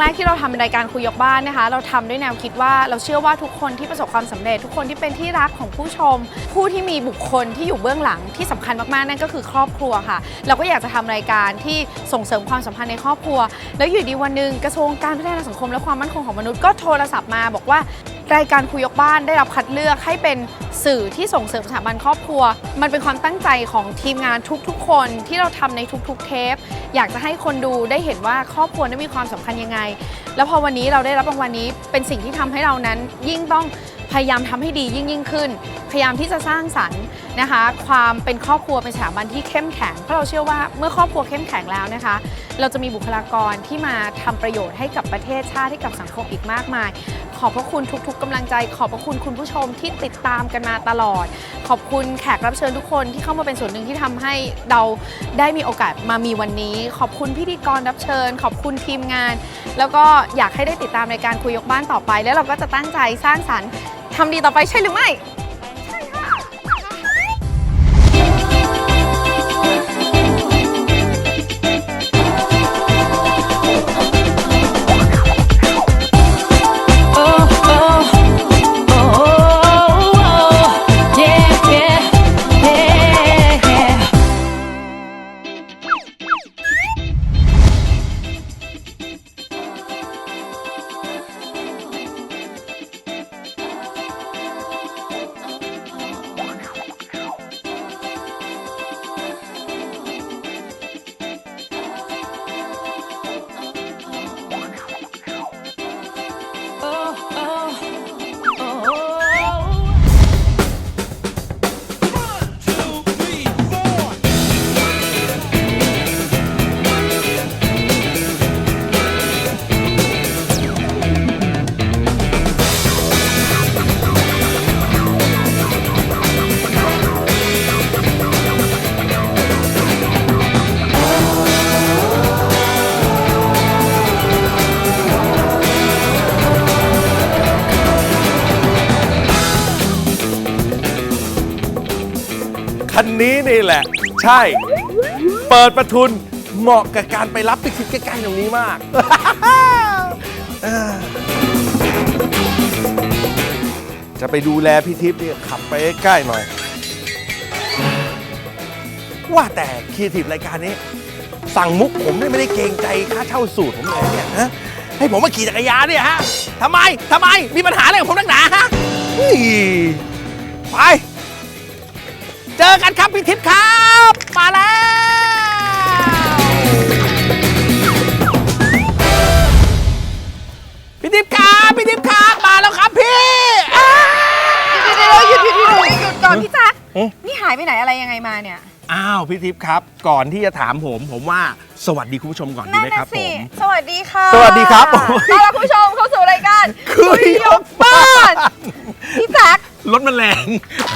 แรกที่เราทำรายการคุยยกบ้านนะคะ เราทำด้วยแนวคิดว่าเราเชื่อว่าทุกคนที่ประสบความสำเร็จ ทุกคนที่เป็นที่รักของผู้ชม ผู้ที่มีบุคคลที่อยู่เบื้องหลังที่สำคัญมากๆนั่นก็คือครอบครัวค่ะ เราก็อยากจะทำรายการที่ส่งเสริมความสัมพันธ์ในครอบครัว แล้วอยู่ดีวันหนึ่งกระทรวงการพัฒนาสังคมและความมั่นคงของมนุษย์ก็โทรศัพท์มาบอกว่า รายการคุยยกบ้านได้รับคัดเลือกให้เป็นสื่อที่ส่งเสริมสถาบันครอบครัว มันเป็นความตั้งใจของทีมงานทุกๆ คนที่เราทำในทุกๆ เทป อยากจะให้คนดูได้เห็นว่าครอบครัวนั้นมีความสำคัญยังไง แล้วพอวันนี้เราได้รับรางวัลนี้เป็นสิ่งที่ทำให้เรานั้นยิ่งต้องพยายามทำให้ดียิ่งยิ่งขึ้น พยายามที่จะสร้างสรรค์ นะคะ ความเป็นครอบครัวเป็นสถาบันที่เข้มแข็งเพราะเราเชื่อว่าเมื่อครอบครัวเข้มแข็งแล้วนะคะ เราจะมีบุคลากรที่มาทำประโยชน์ให้กับประเทศชาติให้กับสังคมอีกมากมาย ขอบพระคุณทุก ๆกำลังใจ ขอบพระคุณคุณผู้ชมที่ติดตามกันมาตลอด ขอบคุณแขกรับเชิญทุกคนที่เข้ามาเป็นส่วนหนึ่งที่ทำให้เราได้มีโอกาสมามีวันนี้ ขอบคุณพิธีกรรับเชิญ ขอบคุณทีมงาน แล้วก็อยากให้ได้ติดตามรายการคุยยกบ้านต่อไป แล้วเราก็จะตั้งใจสร้างสรรค์ทำดีต่อไปใช่หรือไม่ คันนี้นี่แหละ ใช่ เปิดประทุนเหมาะกับการไปรับไปทิศใกล้ๆตรงนี้มาก จะไปดูแลพี่ทิพย์เนี่ยขับไปใกล้ๆหน่อย ว่าแต่ครีเอทีฟรายการนี้ สั่งมุกผมเนี่ยไม่ได้เกรงใจค่าเช่าสูตรผมเลยเนี่ยฮะให้ผมมาขี่จักรยานเนี่ยฮะทำไมทำไมมีปัญหาอะไรกับผมนักหนาฮะเฮ้ยไป เจอกันครับพี่ทิพย์ครับ มาแล้วพี่ทิพย์ครับพี่ทิพย์ครับมาแล้วครับพี่อ้าเดี๋ยวๆหยุดหยุดหยุดหยุดหยุดก่อนพี่แจ๊คเอ๊ะนี่หายไปไหนอะไรยังไงมาเนี่ย อ้าวพี่ทิพย์ครับ ก่อนที่จะถามผม ผมว่าสวัสดีคุณผู้ชมก่อนดีไหมครับผมสวัสดีค่ะสวัสดีครับต้อนรับผู้ชมเข้าสู่รายการคุยยกบ้าน รถมันแรง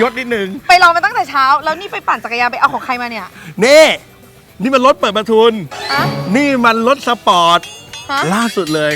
ยศนิดนึง ไปรอมาตั้งแต่เช้า แล้วนี่ไปปั่นจักรยานไปเอาของใครมาเนี่ย นี่ นี่มันรถเปิดประทุน อะ นี่มันรถสปอร์ต ฮะ ล่าสุดเลย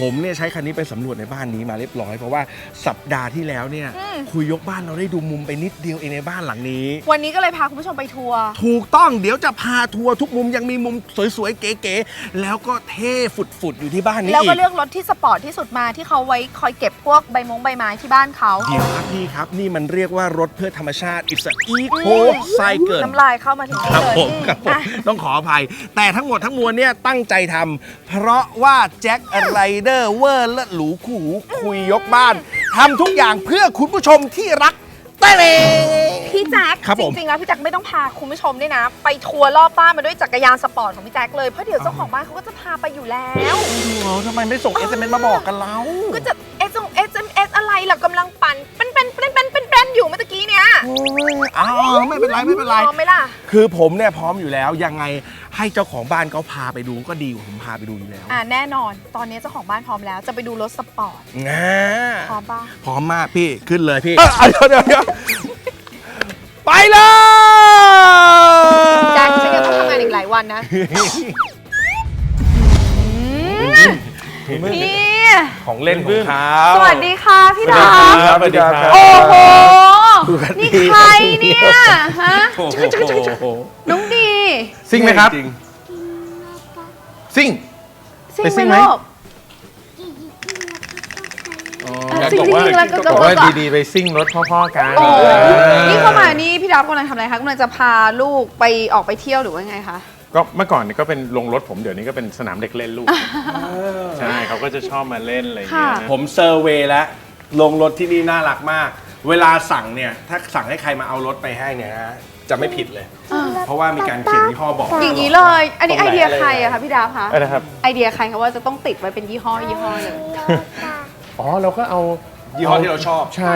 ผมเนี่ยใช้คันนี้ไปสำรวจในบ้านนี้มาเรียบร้อย เพราะว่าสัปดาห์ที่แล้วเนี่ยอืม คุยยกบ้านเราได้ดูมุมไปนิดเดียวเองในบ้านหลังนี้ วันนี้ก็เลยพาคุณผู้ชมไปทัวร์ ถูกต้องเดี๋ยวจะพาทัวร์ทุกมุมยังมีมุมสวยๆ เก๋ๆแล้วก็เท่ฝุดๆ อยู่ที่บ้านนี้แล้วอีก็ก เลือกรถที่สปอร์ตที่สุดมาที่เขาไว้คอยเก็บพวกใบมงใบไม้ที่บ้านเขาเดี๋ยวครับพี่ครับ นี่มันเรียกว่ารถเพื่อธรรมชาติ it's a eco cycle น้ำลายเข้ามาถึงนี่ครับเลยผมครับผมอะ ต้องขออภัย แต่ทั้งหมดทั้งมวลเนี่ยตั้งใจทำเพราะว่าแจ็คไรเดอร์เวอร์และหลูคู่หูคุยยกบ้านทำทุกอย่างเพื่อคุณผู้ชมที่รักเต้เลย พี่แจ๊คครับจผมริงๆแล้วพี่แจ๊คไม่ต้องพาคุณผู้ชมด้วยนะ ไปทัวร์รอบบ้านมาด้วยจักรยานสปอร์ตของพี่แจ๊คเลยเพราะเดี๋ยวเจ้าของบ้านเขาก็จะพาไปอยู่แล้วโอ้โหทำไมไม่ส่ง SMS มาบอกกันเราก็จะ S S M S อะไรล่ะกำลังปั่นเป็นเป็นเป็นเป็นเป็นเป็นอยู่เมื่อตะกี้เนี่ยโอ้ยอ้าวไม่เป็นไรไม่เป็นไร พร้อมไหมล่ะ คือผมเนี่ยพร้อมอยู่แล้วยังไง ให้เจ้าของบ้านเขาพาไปดูก็ดีกว่าผมพาไปดูอยู่แล้วอ่าแน่นอน ตอนนี้เจ้าของบ้านพร้อมแล้ว จะไปดูรถสปอร์ตนะพร้อมป่ะพร้อมมากพี่ขึ้นเลยพี่เดี๋ยวเดี๋ยวเดี๋ยวไปเลยแจ็คจะพี่ของเล่นของเขาสวัสดีค่ะพี่ดาครับสวัสดีครับ โอ้โหสวัสดีนี่ใครเนี่ย ฮะ โอ้โห น้องดี ซิ่งไหมครับจงซิ่ง ซิ่งไปซิ่งไหไหมมลูกอ๋อเออบอกว่าซิ่งๆแล้วก็บอกว่าก็ดีๆ ไปซิ่งรถพ่อๆกันโอ้เออนี่เข้ามานี่พี่ดับกำลังทำอะไรคะกำลังจะพาลูกไปออกไปเที่ยวหรือว่าไงคะ ก็เมื่อก่อนนี่ก็เป็นลงรถผมเดี๋ยวนี้ก็เป็นสนามเด็กเล่นลูก ใช่เขาก็จะชอบมาเล่นอะไรอย่างเงี้ยค่ะ นะผมเซอร์เวย์แล้วลงรถที่นี่น่ารักมาก เวลาสั่งเนี่ย ถ้าสั่งให้ใครมาเอารถไปให้เนี่ยนะ จะไม่ผิดเลย เพราะว่ามีการเขียนยี่ห้อบอกอย่างนี้เลย อันนี้ไอเดียใครอะคะพี่ดาบคะเออนะครับ ไอเดียใครคะว่าจะต้องติดไว้เป็นยี่ห้อยี่ห้อเลยอ๋อเราก็เอายี่ห้อที่เราชอบ ใช่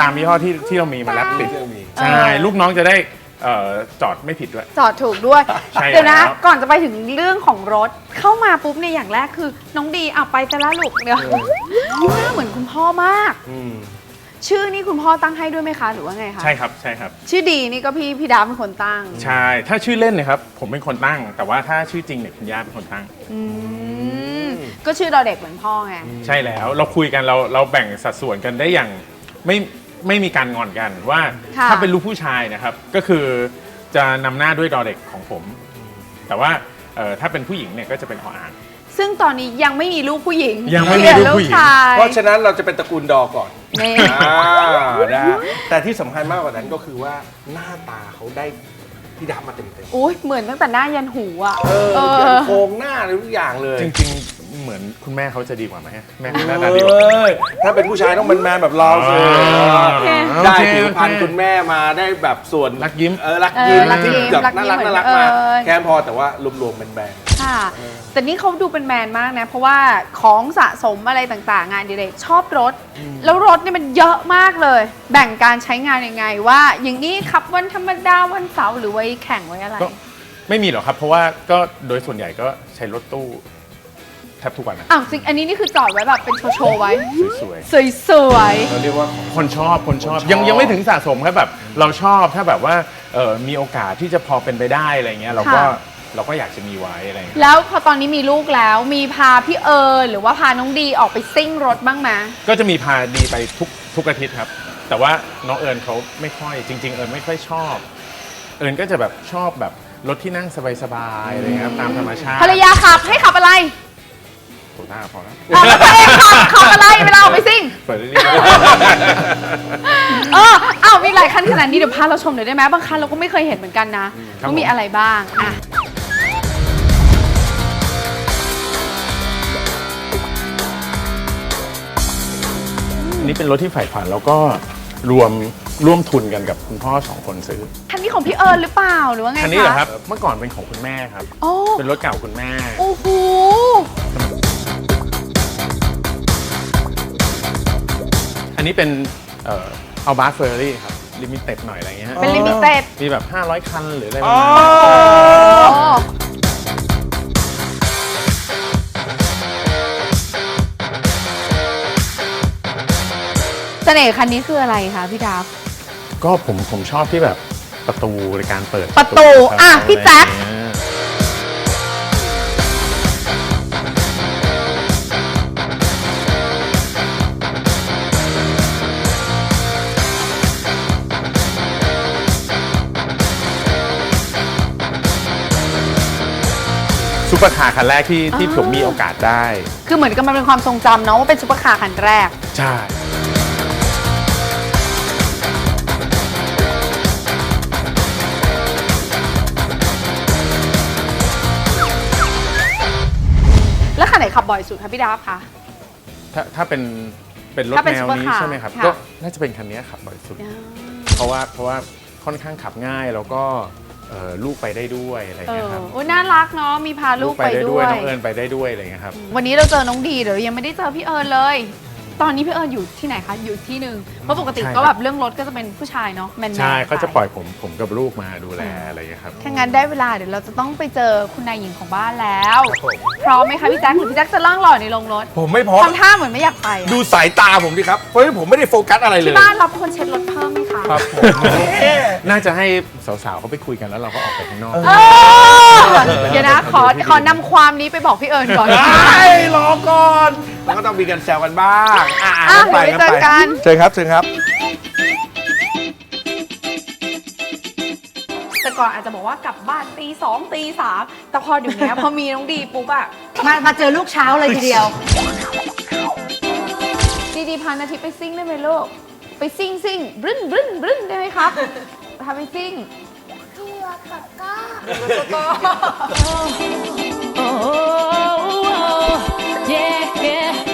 ตามยี่ห้อที่ที่เรามีมาแล้วติดที่เรามีใช่ลูกน้องจะได้เอ่อจอดไม่ผิดด้วย จอดถูกด้วยใช่เดี๋ยวนะแล้วก่อนจะไปถึงเรื่องของรถเข้ามาปุ๊บเนี่ยอย่างแรกคือ น้องดีเอาไปแต่ละลูกเดี๋ยวหน้าเหมือนคุณพ่อมากอืม ชื่อนี่คุณพ่อตั้งให้ด้วยไหมคะหรือว่าไงคะใช่ครับใช่ครับ ชื่อดีนี่ก็พี่พี่ดาเป็นคนตั้ง ใช่ ถ้าชื่อเล่นเนะครับ ผมเป็นคนตั้ง แต่ว่าถ้าชื่อจริงเนี่ยคุณย่าเป็นคนตั้ง อืมก็ชื่อเราเด็กเหมือนพ่อไง ใช่แล้วเราคุยกันเราเราแบ่งสัดส่วนกันได้อย่างไม่ไม่มีการงอนกันว่าค่ะ ถ้าเป็นลูกผู้ชายนะครับ ก็คือจะนำหน้าด้วยดอเด็กของผม แต่ว่าเอ่อถ้าเป็นผู้หญิงเนี่ยก็จะเป็นออ่าง ซึ่งตอนนี้ยังไม่มีลูกผู้หญิงยังไม่มีลูกผู้หญิงชาย เพราะฉะนั้นเราจะเป็นตระกูลดอก่อนนี่ อ่านะแต่ที่สำคัญมากกว่านั้นก็คือว่าหน้าตาเขาได้พี่ดามาเต็มเต็มโอ้ยเหมือนตั้งแต่หน้ายันหูอะๆเออเออยันโครงหน้าอะไรทุกอย่างเลยจริงๆ เหมือนคุณแม่เขาจะดีกว่าไหมแม่เขาหน้าเอตาดีกว่า้ยถ้าเป็นผู้ชายต้องเป็นแมนแบบเราสิอ่าได้โอเคผิวพรรณโอเคคุณแม่มาได้แบบส่วนรักยิ้ม เออรักยิ้มเออรักยิ้มที่แบบรักยิ้น่ามรักน่ารักเหมืมาอนเออ แค่พอแต่ว่ารวมๆเป็นแบรนด์ ค่ะ แต่นี่เขาดูเป็นแมนมากนะ เพราะว่าของสะสมอะไรต่างๆ งานอดิเรกชอบรถ แล้วรถเนี่ยมันเยอะมากเลย แบ่งการใช้งานยังไงว่า อย่างนี้ขับวันธรรมดาวันเสาร์หรือไว้แข่งไว้อะไร ก็ไม่มีหรอกครับ เพราะว่าก็โดยส่วนใหญ่ก็ใช้รถตู้แทบทุกวันนะอ้าวจริงอันนี้นี่คือจอดไว้แบบเป็นโชว์ๆไว้ สวยสวยเราเรียกว่าๆคนชอบคนชอบคนชอบ ยังยังไม่ถึงสะสมครับแบบ เราชอบถ้าแบบว่าเออมีโอกาสที่จะพอเป็นไปได้อะไรเงี้ยเราก็ เราก็อยากจะมีไว้อะไรเงี้ยๆแล้วพอตอนนี้มีลูกแล้วมีพาพี่เอิญหรือว่าพาน้องดีออกไปซิ่งรถบ้างไหมก็จะมีพาดีไปทุกทุกอาทิตย์ครับ แต่ว่าน้องเอิญเขาไม่ค่อยจริง ๆ เอิญไม่ค่อยชอบ เอิญก็จะแบบชอบแบบรถที่นั่งสบายๆอะไรเงี้ยครับตามธรรมชาติภรรยาขับให้ขับอะไรถูกหน้าพอแล้วอ๋อแล้วตัวเองขับขับอะไรเวลาออกไปซิ่ง เปิดเรื่อยเอออ้าวมีหลายคันขนาดนี้เดี๋ยวพาเราชมหน่อยได้ไหมบางคันเราก็ไม่เคยเห็นเหมือนกันนะว่ามีอะไรบ้างอะ นนี้เป็นรถที่ใฝ่ฝันแล้วก็รวมร่วมทุนกันกับคุณพ่อสองคนซื้อคันนี้ของพี่เอิญหรือเปล่าหรือว่าไงคะคันนี้เหรอครับ เมื่อก่อนเป็นของคุณแม่ครับ โอ้เป็นรถเก่าคุณแม่ โอ้โหอันนี้เป็นเอ่อเอาบาร์เฟอร์รี่ครับลิมิเต็ดหน่อยอะไรเงี้ยฮะเป็นลิมิเต็ดมีแบบ 500 คันหรืออะไรปอ๋ระอมาณนั้น โอ้ น่ห์คันนี้คืออะไรคะพี่ดาบก็ผมผมชอบที่แบบประตูในการเปิดประตูครับอะพี่แจ๊ค อะไรอย่างเงี้ยซุปเปอร์คาร์คันแรกที่ที่ผมมีโอกาสได้ คือเหมือนกับมันเป็นความทรงจำเนาะว่าเป็นซุปเปอร์คาร์คันแรก ใช่ ไหนขับบ่อยสุดคะพี่ดาบคะ ถ้าถ้าเป็นเป็นรถถ้าเป็นแนวซุปเปอร์นี้คาร์ใช่ไหมครับค่ะ ก็น่าจะเป็นคันนี้ขับบ่อยสุด เพราะว่าเพราะว่าค่อนข้างขับง่ายแล้วก็เอ่อลูกไปได้ด้วยอะไรอย่างเอเงี้ยอครับโอ้ยน่ารักเนาะมีพาลูกไปด้วย น้องเอิญไปได้ด้วยอะไรอย่างเงี้ยครับวันนี้เราเจอน้องดีเดี๋ยวยังไม่ได้เจอพี่เอิญเลย ตอนนี้พี่เอิญอยู่ที่ไหนคะอยู่ที่หนึ่งเพราะปกติใช่ก็คแบรับบเรื่องรถก็จะเป็นผู้ชายเนาะแมนๆใช่เขาจะไปปล่อยผมผมกับลูกมาดูแลอะไรอย่างเงี้ยครับถ้างั้นได้เวลาเดี๋ยวเราจะต้องไปเจอคุณนายหญิงของบ้านแล้ว ครับผมพร้อมไหมคะพี่แจ๊คหรือพี่แจ๊คจะล่องหล่อในโรงรถผมไม่พร้อมทำท่าเหมือนไม่อยากไปอะดูสายตาผมดิครับเพราะฉะนั้นผมไม่ได้โฟกัสอะไรเลยที่บ้านรับคนเช็ดรถเพิ่มไหมคะครับผมน่าจะให้สาวๆเขาไปคุยกันแล้วเราก็ออกไปข้างนอกเออเดี๋ยวนะขอขอนำความนี้ไปบอกพี่เอิญก่อน ไอ้รอก่อน มันก็ต้องมีกันแซวกันบ้างอะอะงั้นไปเดี๋ยวงั้นไปเจอกัน เชิญครับเชิญครับ แต่ก่อนอาจจะบอกว่ากลับบ้านตีสองตีสามแต่พอเดี๋ยวนี้พอมีน้องดีปุ๊บอะมามาเจอลูกเช้าเลยทีเดียว ดีดีพานาทิตย์ไปซิ่งได้ไหมลูกไปซิ่งซิ่งบรึ้นบรึ้นบรึ้นได้ไหมครับพาไปซิ่งตัวกับก้าโอ้ yeah.